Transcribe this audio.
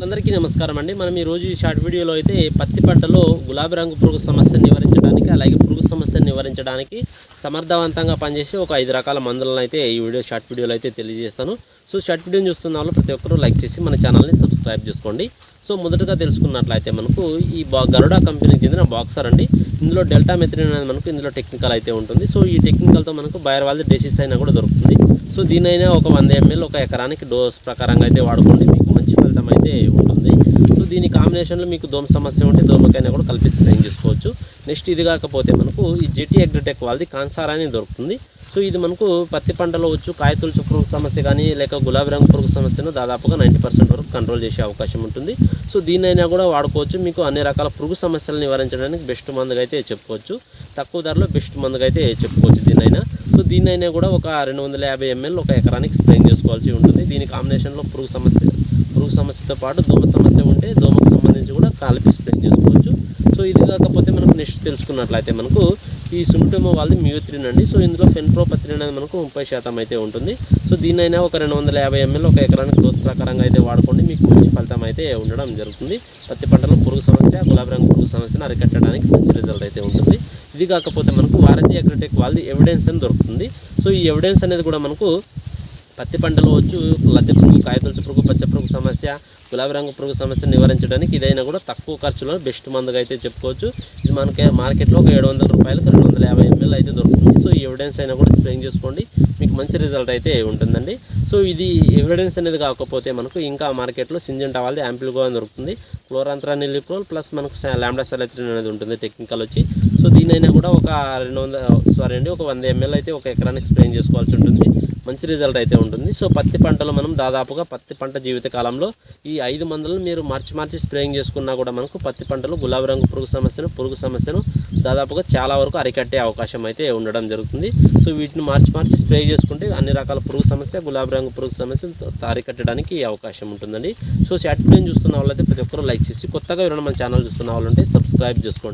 అందరికీ నమస్కారం అండి. మనం ఈ రోజు ఈ షార్ట్ వీడియోలో అయితే పత్తి పంటలో గులాబీ రంగు పురుగు సమస్యను నివారించడానికి అలాగే పురుగు సమస్యను నివారించడానికి సమర్థవంతంగా పనిచేసే ఒక ఐదు రకాల మందులను అయితే ఈ వీడియో షార్ట్ వీడియోలో అయితే తెలియజేస్తాను. సో షార్ట్ వీడియోని చూస్తున్న వాళ్ళు ప్రతి ఒక్కరూ లైక్ చేసి మన ఛానల్ని సబ్స్క్రైబ్ చేసుకోండి. సో మొదటగా తెలుసుకున్నట్లయితే మనకు ఈ గరుడా కంపెనీకి చెందిన బాక్సర్ అండి. ఇందులో డెల్టా మెత్రిన్ అనేది మనకు ఇందులో టెక్నికల్ అయితే ఉంటుంది. సో ఈ టెక్నికల్తో మనకు బయర్ వాళ్ళది డెసిస్ అయినా కూడా దొరుకుతుంది. సో దీనైనా ఒక వంద ఎంఎల్ ఒక ఎకరానికి డోస్ ప్రకారంగా అయితే వాడుకోండి. అయితే ఉంటుంది. సో దీని కాంబినేషన్లో మీకు దోమ సమస్య ఉంటే దోమకైనా కూడా కలిపి స్ప్రేయింగ్ చేసుకోవచ్చు. నెక్స్ట్ ఇది కాకపోతే మనకు ఈ జెటీ అగ్రిటెక్ వాళ్ళది కాన్సార్ అని దొరుకుతుంది. సో ఇది మనకు పత్తి పంటలో వచ్చు కాయతొలుచు పురుగు సమస్య కానీ లేక గులాబీ రంగు పురుగు సమస్యను దాదాపుగా నైంటీ పర్సెంట్ వరకు కంట్రోల్ చేసే అవకాశం ఉంటుంది. సో దీన్నైనా కూడా వాడుకోవచ్చు. మీకు అన్ని రకాల పురుగు సమస్యలను నివారించడానికి బెస్ట్ మందుగా అయితే చెప్పుకోవచ్చు. తక్కువ ధరలో బెస్ట్ మందుగా అయితే చెప్పుకోవచ్చు దీన్నైనా. సో దీన్నైనా కూడా ఒక రెండు వందల యాభై ఎంఎల్ ఒక ఎకరానికి స్ప్రేయింగ్ చేసుకోవాల్సి ఉంటుంది. దీని కాంబినేషన్లో పురుగు సమస్య పురుగు సమస్యతో పాటు దోమ సమస్య ఉంటే దోమకు సంబంధించి కూడా కాలిపి స్ప్రే చేసుకోవచ్చు. సో ఇది కాకపోతే మనకు నెక్స్ట్ తెలుసుకున్నట్లయితే మనకు ఈ సుమిటోమో వాళ్ళది మ్యూత్రిన్ అండి. సో ఇందులో ఫెన్ప్రోపత్రిన్ అనేది మనకు ముప్పై శాతం అయితే ఉంటుంది. సో దీనైనా ఒక రెండు వందల యాభై ఎంఎల్ ఒక ఎకరానికి గ్రోత్ ప్రకారంగా అయితే వాడుకోండి. మీకు మంచి ఫలితం అయితే ఉండడం జరుగుతుంది. పత్తి పంటలో పురుగు సమస్య గులాబీ రంగు పురుగు సమస్యను అరికట్టడానికి మంచి రిజల్ట్ అయితే ఉంటుంది. ఇది కాకపోతే మనకు భారతీయ అగ్రిటెక్ వాళ్ళది ఎవిడెన్స్ అని దొరుకుతుంది. సో ఈ ఎవిడెన్స్ అనేది కూడా మనకు పత్తి పంటలో వచ్చు లద్దె పురుగు కాయతొలుచు పురుగు పచ్చ పురుగు సమస్య గులాబీ రంగు పురుగు సమస్య నివారించడానికి ఇదైనా కూడా తక్కువ ఖర్చులో బెస్ట్ మందుగా అయితే చెప్పుకోవచ్చు. ఇది మనకి మార్కెట్లో ఒక ఏడు వందల రూపాయలకు రెండు వందల యాభై ఎంఎల్ అయితే దొరుకుతుంది. సో ఈ ఎవిడెన్స్ అయినా కూడా స్ప్రేయింగ్ చేసుకోండి. మీకు మంచి రిజల్ట్ అయితే ఉంటుందండి. సో ఇది ఎవిడెన్స్ అనేది కాకపోతే మనకు ఇంకా మార్కెట్లో సింజంటా వాళ్ళది యాంపిల్గో అని దొరుకుతుంది. క్లోరాంత్రా నిలిప్రోల్ ప్లస్ మనకు ల్యాండా సెలెక్ట్రిన్ అనేది ఉంటుంది. టెక్నికల్ వచ్చి సో దీనైనా కూడా ఒక రెండు వందల సారీ అండి ఒక వంద ఎంఎల్ అయితే ఒక ఎకరానికి స్ప్రే చేసుకోవాల్సి ఉంటుంది. మంచి రిజల్ట్ అయితే ఉంటుంది. సో పత్తి పంటలో మనం దాదాపుగా పత్తి పంట జీవితకాలంలో ఈ ఐదు మందులను మీరు మార్చి మార్చి స్ప్రేయింగ్ చేసుకున్నా కూడా మనకు పత్తి పంటలో గులాబీ రంగు పురుగు సమస్యను పురుగు సమస్యను దాదాపుగా చాలా వరకు అరికట్టే అవకాశం అయితే ఉండడం జరుగుతుంది. సో వీటిని మార్చి మార్చి స్ప్రే చేసుకుంటే అన్ని రకాల పురుగు సమస్య గులాబీ రంగు పురుగు సమస్యను అరికట్టడానికి అవకాశం ఉంటుందండి. సో షార్ట్ ప్లేన్ చూస్తున్న వాళ్ళైతే ప్రతి ఒక్కరు లైక్ చేసి కొత్తగా ఎవరైనా మన ఛానల్ చూస్తున్న వాళ్ళు ఉంటే సబ్స్క్రైబ్ చేసుకోండి.